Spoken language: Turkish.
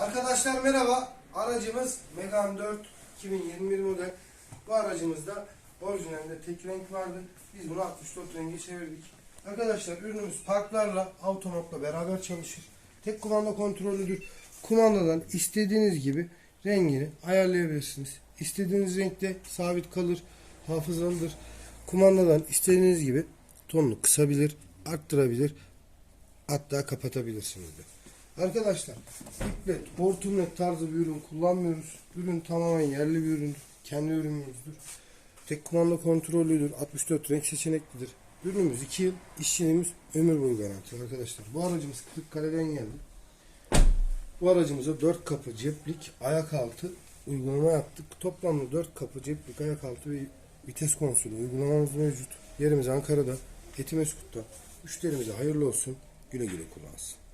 Arkadaşlar merhaba. Aracımız Megane 4 2021 model. Bu aracımızda orijinalinde tek renk vardı. Biz bunu 64 renge çevirdik. Arkadaşlar ürünümüz parklarla, automotla beraber çalışır. Tek kumanda kontrolüdür. Kumandadan istediğiniz gibi rengini ayarlayabilirsiniz. İstediğiniz renkte sabit kalır, hafızalıdır. Kumandadan istediğiniz gibi tonunu kısabilir, arttırabilir, hatta kapatabilirsiniz de. Arkadaşlar iplet, hortumlet tarzı bir ürün kullanmıyoruz. Ürün tamamen yerli bir üründür. Kendi ürünümüzdür. Tek kumanda kontrollüdür. 64 renk seçeneklidir. Ürünümüz 2 yıl, işçiliğimiz ömür boyu garanti arkadaşlar. Bu aracımız Kırıkkale'den geldi. Bu aracımıza 4 kapı ceplik, ayak altı uygulama yaptık. Toplamda 4 kapı ceplik, ayak altı ve vites konsolu uygulamamız mevcut. Yerimiz Ankara'da, Etimeskut'ta. Müşterimize hayırlı olsun. Güle güle kullansın.